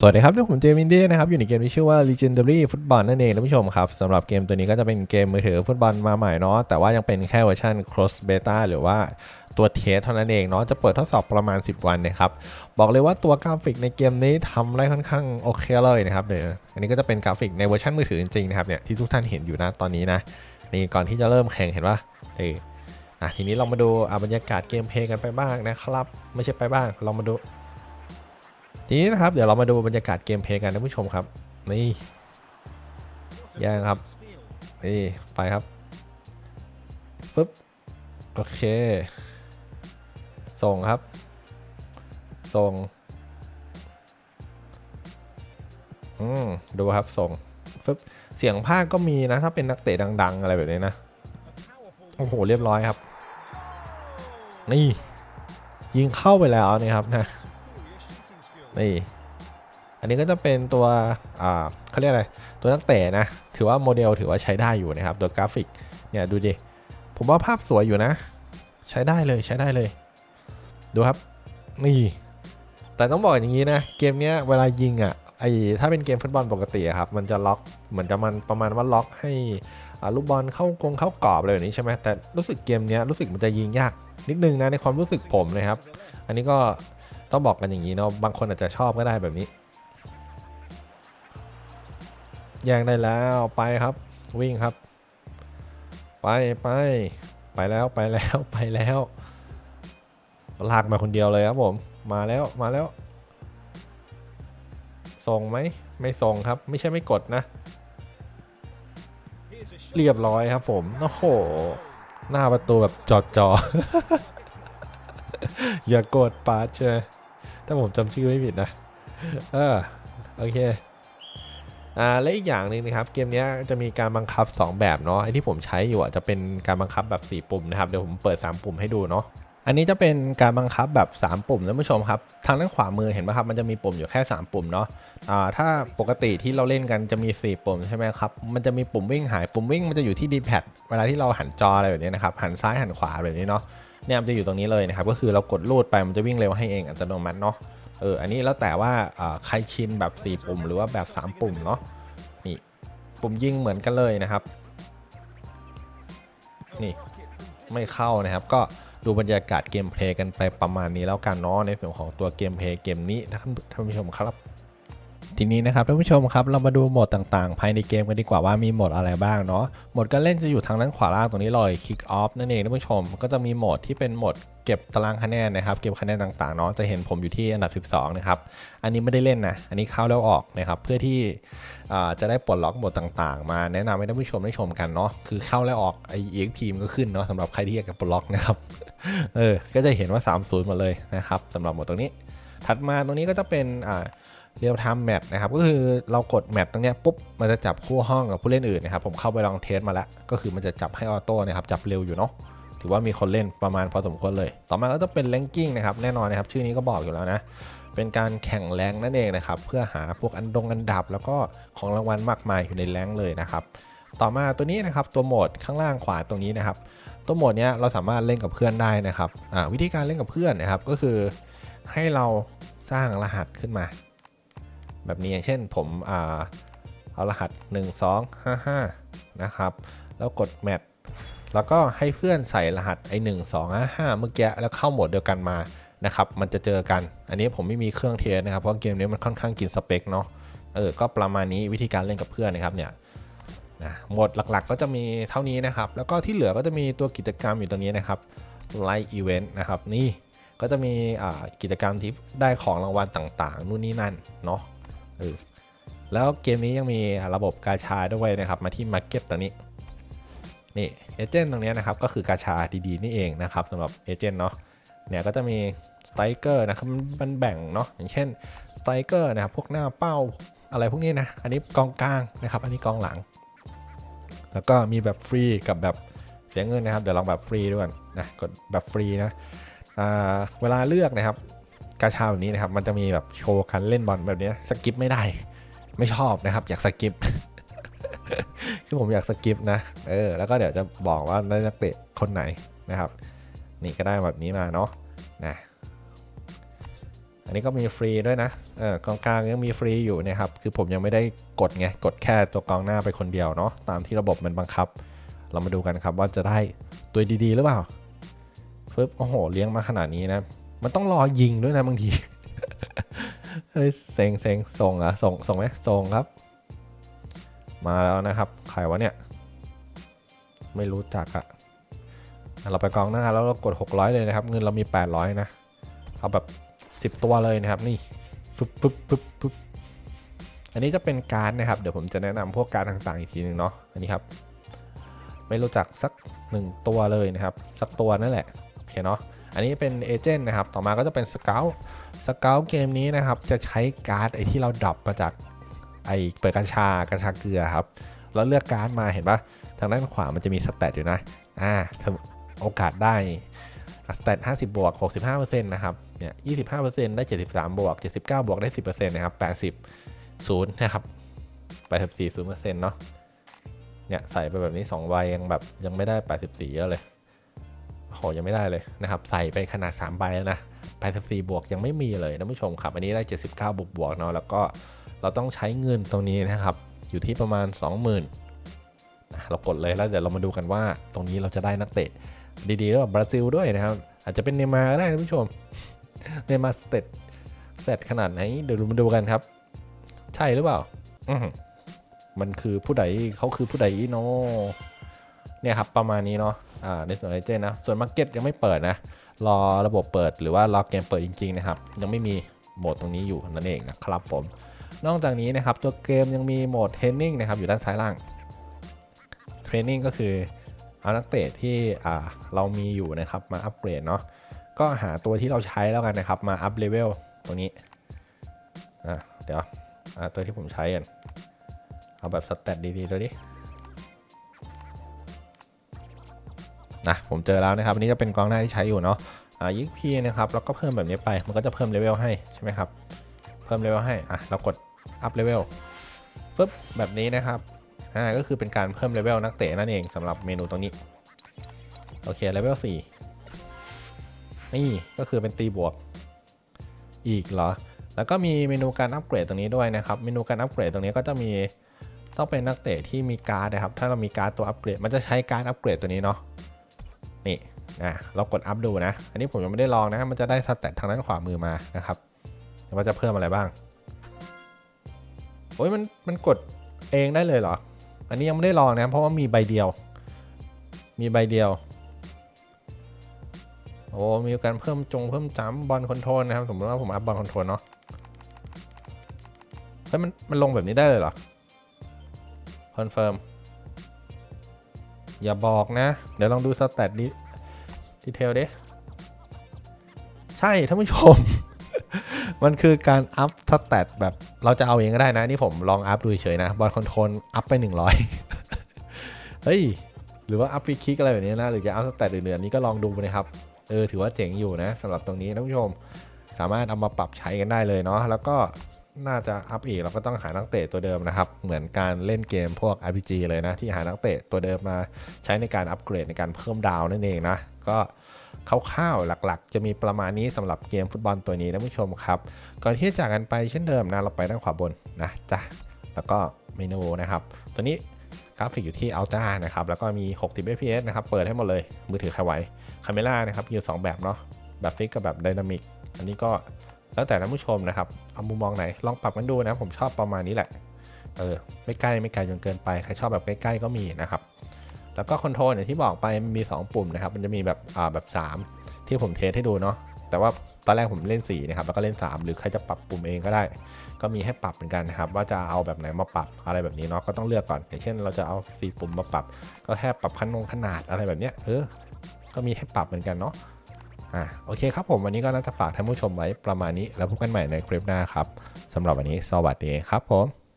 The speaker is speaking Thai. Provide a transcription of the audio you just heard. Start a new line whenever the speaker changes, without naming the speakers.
สวัสดีครับผมเจมินดี้นะครับอยู่ในเกมที่ชื่อว่า Legendary Football นั่นเองท่านผู้ชมครับสำหรับเกมตัวนี้ก็จะเป็นเกมมือถือฟุตบอลมาใหม่เนาะแต่ว่ายังเป็นแค่เวอร์ชัน cross beta หรือว่าตัวเทสเท่านั้นเองเนาะจะเปิดทดสอบประมาณ 10 วันนะครับบอกเลยว่าตัวกราฟิกในเกมนี้ทำได้ค่อนข้างโอเคเลยนะครับเดี๋ยวอันนี้ก็จะเป็นกราฟิกในเวอร์ชันมือถือจริงๆนะครับเนี่ยที่ทุกท่านเห็นอยู่นะตอนนี้นะนี่ก่อนที่จะเริ่มแข่งเห็นปะเอออะทีนี้เรามาดูอะบรรยากาศเกมเพลย์กันไปบ้างนะครับ ไม่ใช่ไปบ้างเรามาดู ทีนี้นะครับเดี๋ยวเรามาดูบรรยากาศเกมเพลย์กันท่านผู้ชมครับ นี่ยังครับนี่ไปครับปึ๊บโอเค ส่งครับ ส่ง อืมดูครับส่งปึ๊บเสียงภาคก็มีนะ ถ้าเป็นนักเตะดัง ๆ อะไรแบบนี้นะ โอ้โห เรียบร้อยครับ นี่ ยิงเข้าไปแล้วนี่ครับนะ นี่ อันนี้ก็จะเป็นตัวเขาเรียกอะไร ตัวนักเตะนะ ถือว่าโมเดลถือว่าใช้ได้อยู่นะครับ ตัวกราฟิก เนี่ยดูดิ ผมว่าภาพสวยอยู่นะ ใช้ได้เลยใช้ได้เลย ดูครับ นี่ แต่ต้องบอกอย่างนี้นะ เกมเนี้ยเวลายิงอะ ไอถ้าเป็นเกมฟุตบอลปกติครับ มันจะล็อก เหมือนจะมันประมาณว่าล็อกให้ลูกบอลเข้ากรงเข้ากรอบอะไรแบบนี้ใช่ไหมแต่รู้สึกเกมเนี้ยรู้สึกมันจะยิงยากนิดนึงนะในความรู้สึกผมนะครับ อันนี้ก็ ต้องบอกกันอย่างนี้เนาะบางคนอาจจะชอบก็ได้แบบนี้ แย่งได้แล้วไปครับ วิ่งครับ ไปไปไปแล้วไปแล้วไปแล้วลากมาคนเดียวเลยครับผม มาแล้วมาแล้ว ส่งไหมไม่ส่งครับ ไม่ใช่ไม่กดนะ เรียบร้อยครับผมโอ้โห หน้าประตูแบบจอดจออย่ากดปาร์ชเชย ถ้าผมจำชื่อไม่ผิดนะ เออ โอเค อ่า และอีกอย่างหนึ่งนะครับ เกมเนี้ยจะมีการบังคับ 2 แบบเนาะ ไอที่ผมใช้อยู่อะจะเป็นการบังคับแบบ 4 ปุ่มนะครับ เดี๋ยวผมเปิด 3 ปุ่มให้ดูเนาะ อันนี้จะเป็นการบังคับแบบ 3 ปุ่มท่านผู้ชมครับ ทางด้านขวามือเห็นไหมครับ มันจะมีปุ่มอยู่แค่ 3 ปุ่มเนาะ อ่า ถ้าปกติที่เราเล่นกันจะมี 4 ปุ่มใช่ไหมครับ มันจะมีปุ่มวิ่งหาย ปุ่มวิ่งมันจะอยู่ที่ D-pad เวลาที่เราหันจออะไรแบบนี้นะครับ หันซ้ายหันขวาแบบนี้เนาะ เนี่ยมันจะอยู่ตรงนี้เลยนะครับก็คือเรากดลูดไปมันจะวิ่งเร็วให้เองอัตโนมัติเนาะเอออันนี้แล้วแต่ว่าใครชินแบบ 4 ปุ่ม หรือว่าแบบ 3 ปุ่มเนาะนี่ปุ่มยิงเหมือนกันเลยนะครับ นี่ไม่เข้านะครับ ก็ดูบรรยากาศเกมเพลย์กันไปประมาณนี้แล้วกันเนาะในส่วนของตัวเกมเพลย์เกมนี้นะท่านผู้ชมครับ ทีนี้นะครับท่านผู้ชมครับเรามาดูโหมดต่างๆ ภายในเกมกันดีกว่าว่ามีโหมดอะไรบ้างเนาะโหมดการเล่นจะอยู่ทางด้านขวาล่างตรงนี้เลย Kick Off นั่นเองท่านผู้ชม ก็จะมีโหมดที่เป็นโหมดเก็บตารางคะแนนนะครับเก็บคะแนนต่างๆเนาะจะเห็นผมอยู่ที่อันดับ 12 นะครับ อันนี้ไม่ได้เล่นนะอันนี้เข้าแล้วออกนะครับเพื่อที่จะได้ปลดล็อกโหมดต่างๆ มาแนะนำให้ท่านผู้ชมได้ชมกันเนาะคือเข้าแล้วออกไอ EXP มันก็ขึ้นเนาะสำหรับใครที่อยากจะปลดล็อกนะครับเออก็จะเห็นว่า 30หมดเลยนะครับสำหรับโหมดตรงนี้ ถัดมาตรงนี้ก็จะเป็นอ่า เรียลไทม์แมทนะครับก็คือเรากดแมทตรงนี้ปุ๊บมันจะจับคู่ห้องกับผู้เล่นอื่นนะครับผมเข้าไปลองเทสมาแล้ว ก็คือมันจะจับให้ออโต้นะครับจับเร็วอยู่เนาะถือว่ามีคนเล่นประมาณพอสมควรเลย ต่อมาก็จะเป็นแรงกิ้งนะครับแน่นอนนะครับชื่อนี้ก็บอกอยู่แล้วนะเป็นการแข่งแรงนั่นเองนะครับเพื่อหาพวกอันดงอันดับ แล้วก็ของรางวัลมากมายอยู่ในแรงเลยนะครับต่อมาตัวนี้นะครับตัวโหมดข้างล่างขวาตรงนี้นะครับตัวโหมดเนี้ยเราสามารถเล่นกับเพื่อนได้นะครับอ่าวิธีการเล่นกับเพื่อนนะครับก็คือให้เราสร้างรหัสขึ้นมา แบบนี้อย่างเช่นผมอ่าเอารหัส 1 2 5 5 นะครับ แล้วกดแมทแล้วก็ให้เพื่อนใส่รหัสไอ้1 2 5 5 เมื่อกี้แล้วเข้าโหมดเดียวกันมานะครับ มันจะเจอกัน อันนี้ผมไม่มีเครื่องเทสนะครับ เพราะเกมนี้มันค่อนข้างกินสเปคเนาะ เออ ก็ประมาณนี้วิธีการเล่นกับเพื่อนนะครับเนี่ยนะโหมดหลักๆก็จะมีเท่านี้นะครับ แล้วก็ที่เหลือก็จะมีตัวกิจกรรมอยู่ตรงนี้นะครับ Live Event นะครับ นี่ก็จะมีกิจกรรมที่ได้ของรางวัลต่างๆ นู่นนี่นั่นเนาะ เออแล้วเกมนี้ยังมีระบบกาชาด้วยนะครับมาที่ Market ตรงนี้นี่เอเจนต์ตรงนี้นะครับก็คือกาชาดีๆนี่เองนะครับสำหรับเอเจนต์เนาะเนี่ยก็จะมีสไตรเกอร์นะครับมันแบ่งเนาะอย่างเช่นสไตรเกอร์นะครับพวกหน้าเป้าอะไรพวกนี้นะอันนี้กองกลางนะครับ อันนี้กองหลัง แล้วก็มีแบบฟรีกับแบบเสียเงินนะครับเดี๋ยวลองแบบฟรีด้วยนนะกดแบบฟรีนะเวลาเลือกนะครับ กาชาแบบนี้นะครับ มันจะมีแบบโชว์การเล่นบอลแบบนี้สกิปไม่ได้ ไม่ชอบนะครับ อยากสกิปคือผมอยากสกิปนะเออแล้วก็เดี๋ยวจะบอกว่านักเตะคนไหนนะครับ นี่ก็ได้แบบนี้มาเนาะนะอันนี้ก็มีฟรีด้วยนะเออกองกลางยังมีฟรีอยู่นะครับ คือผมยังไม่ได้กดไง กดแค่ตัวกองหน้าไปคนเดียวเนาะ ตามที่ระบบมันบังคับ เรามาดูกันครับว่าจะได้ตัวดีๆ หรือเปล่าฟึบโอ้โห เลี้ยงมาขนาดนี้นะ มันต้องรอยิงด้วยนะบางที เฮ้ยเซ็งเซ็งส่งเหรอะส่งส่งไหมส่งครับ มาแล้วนะครับใครวะเนี่ย ไม่รู้จักอะเราไปกองหน้าแล้วเรากด 600 เลยนะครับ เงินเรามี 800 นะ เอาแบบ 10 ตัวเลยนะครับ นี่ปึ๊บปึ๊บปึ๊บปึ๊บอันนี้จะเป็นการดนะครับ เดี๋ยวผมจะแนะนำพวกการดต่างๆอีกทีหนึงเนาะ อันนี้ครับ ไม่รู้จักสักหนึ่งตัวเลยนะครับ สักตัวนั่นแหละ โอเคเนาะ อันนี้เป็นเอเจนต์นะครับ ต่อมาก็จะเป็นสเกลสเกลเกมนี้นะครับ จะใช้การ์ดไอที่เราดรอปมาจากไอเปิดกระชากระชาเกลือครับ แล้วเลือกการ์ดมาเห็นปะทางด้านขวามันจะมีสเตตอยู่นะ อ่าโอกาสได้สเตต50 บวก 65%นะครับ เนี่ย 25%ได้ 73 บวก 79 บวกได้ 10%นะครับ 80 0 นะครับ 84 0%เนาะ เนี่ย ใส่ไปแบบนี้ 2 ใบยังแบบยังไม่ได้ 84 เยอะเลย โหยังไม่ได้เลยนะครับ ใส่ไปขนาด 3 ใบแล้วนะ84บวกยังไม่มีเลยท่านผู้ชมครับ อันนี้ได้ 79 บวกบวกเนาะแล้วก็เราต้องใช้เงินตรงนี้นะครับ อยู่ที่ประมาณ 20,000อะเรากดเลยแล้วเดี๋ยวเรามาดูกันว่า ตรงนี้เราจะได้นักเตะ ดีๆแล้วบราซิลด้วยนะครับ อาจจะเป็นเนมาร์ก็ได้ท่านผู้ชมเนมาร์สเตตเสร็จขนาดไหนเดี๋ยวเรามาดูกันครับ ใช่หรือเปล่าอืมันคือผู้ใดเขาคือผู้ใดเนาะเนี่ยครับประมาณนี้เนาะ ในส่วนไอเจนนะ ส่วนมาร์เก็ตยังไม่เปิดนะ รอระบบเปิดหรือว่ารอเกมเปิดจริงๆนะครับ ยังไม่มีโหมดตรงนี้อยู่นั่นเองนะครับผม นอกจากนี้นะครับตัวเกมยังมีโหมดเทรนนิ่งนะครับอยู่ด้านซ้ายล่าง เทรนนิ่งก็คือเอานักเตะที่เรามีอยู่นะครับมาอัปเกรดเนาะ ก็หาตัวที่เราใช้แล้วกันนะครับมาอัพเลเวลตรงนี้เดี๋ยวตัวที่ผมใช้กัน เอาแบบสแตทดีๆดูดิ นะผมเจอแล้วนะครับอันนี้จะเป็นกองหน้าที่ใช้อยู่เนาะอ่ายิกพีนะครับแล้วก็เพิ่มแบบนี้ไปมันก็จะเพิ่มเลเวลให้ใช่ไหมครับเพิ่มเลเวลให้อะเรากดอัพเลเวลปุ๊บแบบนี้นะครับอ่าก็คือเป็นการเพิ่มเลเวลนักเตะนั่นเองสำหรับเมนูตรงนี้โอเคเลเวล4นี่ก็คือเป็นตีบวกอีกเหรอ แล้วก็มีเมนูการอัปเกรดตรงนี้ด้วยนะครับ เมนูการอัปเกรดตรงนี้ก็จะมีต้องเป็นนักเตะที่มีการ์ดนะครับ ถ้าเรามีการ์ดตัวอัปเกรด มันจะใช้การ์ดอัปเกรดตัวนี้เนาะ นี่นะเรากดอัพดูนะ อันนี้ผมยังไม่ได้ลองนะ มันจะได้สแตททางด้านขวามือมานะครับว่าจะเพิ่มอะไรบ้างโอ้ยมันมันกดเองได้เลยเหรอ อันนี้ยังไม่ได้ลองนะ เพราะว่ามีใบเดียว มีใบเดียว โอ้มีการเพิ่มจงเพิ่มจัมป์บอลคอนโทรลนะครับ สมมติว่าผมอัพบอลคอนโทรลเนาะเฮ้ยมันมันลงแบบนี้ได้เลยเหรอคอนเฟิร์ม อย่าบอกนะ เดี๋ยวลองดูสแตทดิดีเทลเดิใช่ท่านผู้ชม มันคือการอัพสแตทแบบเราจะเอาเองก็ได้นะ นี่ผมลองอัพดูเฉยนะ บอลคอนโทรลอัพไป 100 เฮ้ย หรือว่าอัพฟรีคิกอะไรแบบนี้นะ หรือจะอัพสแตทอื่นๆอันนี้ก็ลองดูนะครับ เออ ถือว่าเจ๋งอยู่นะสำหรับตรงนี้ท่านผู้ชม สามารถเอามาปรับใช้กันได้เลยเนาะแล้วก็ น่าจะอัพอีกเราก็ต้องหานักเตะตัวเดิมนะครับ เหมือนการเล่นเกมพวก RPG เลยนะ ที่หานักเตะตัวเดิมมาใช้ในการอัปเกรดในการเพิ่มดาวนั่นเองนะ ก็คร่าวๆหลักๆ จะมีประมาณนี้สำหรับเกมฟุตบอลตัวนี้ท่านผู้ชมครับ ก่อนที่จะจากกันไปเช่นเดิมนะเราไปด้านขวาบนนะจ้ะแล้วก็เมนูนะครับ ตัวนี้กราฟิกอยู่ที่ Ultra นะครับ แล้วก็มี 60 fps นะครับ เปิดให้หมดเลย มือถือใครไหวคาเมล่านะครับมีอยู่สองแบบเนาะ แบบฟิกกับแบบไดนามิก อันนี้ก็ แล้วแต่ท่านผู้ชมนะครับ เอามุมมองไหน ลองปรับกันดูนะ ผมชอบประมาณนี้แหละ เออ ไม่ใกล้ไม่ไกลจนเกินไป ใครชอบแบบใกล้ๆก็มีนะครับ แล้วก็คอนโทรลอย่างที่บอกไปมันมี 2 ปุ่มนะครับ มันจะมีแบบอ่าแบบ 3 ที่ผมเทสให้ดูเนาะ แต่ว่าตอนแรกผมเล่น4นะครับ แล้วก็เล่น 3 หรือใครจะปรับปุ่มเองก็ได้ ก็มีให้ปรับเหมือนกันนะครับ ว่าจะเอาแบบไหนมาปรับอะไรแบบนี้เนาะ ก็ต้องเลือกก่อน อย่างเช่น เราจะเอา 4 ปุ่มมาปรับ ก็แค่ปรับขนงขนาดอะไรแบบเนี้ย เออ ก็มีให้ปรับเหมือนกันเนาะ อะโอเคครับผมวันนี้ก็น่าจะฝากท่านผู้ชมไว้ประมาณนี้ แล้วพบกันใหม่ในคลิปหน้าครับสำหรับวันนี้สวัสดีครับผม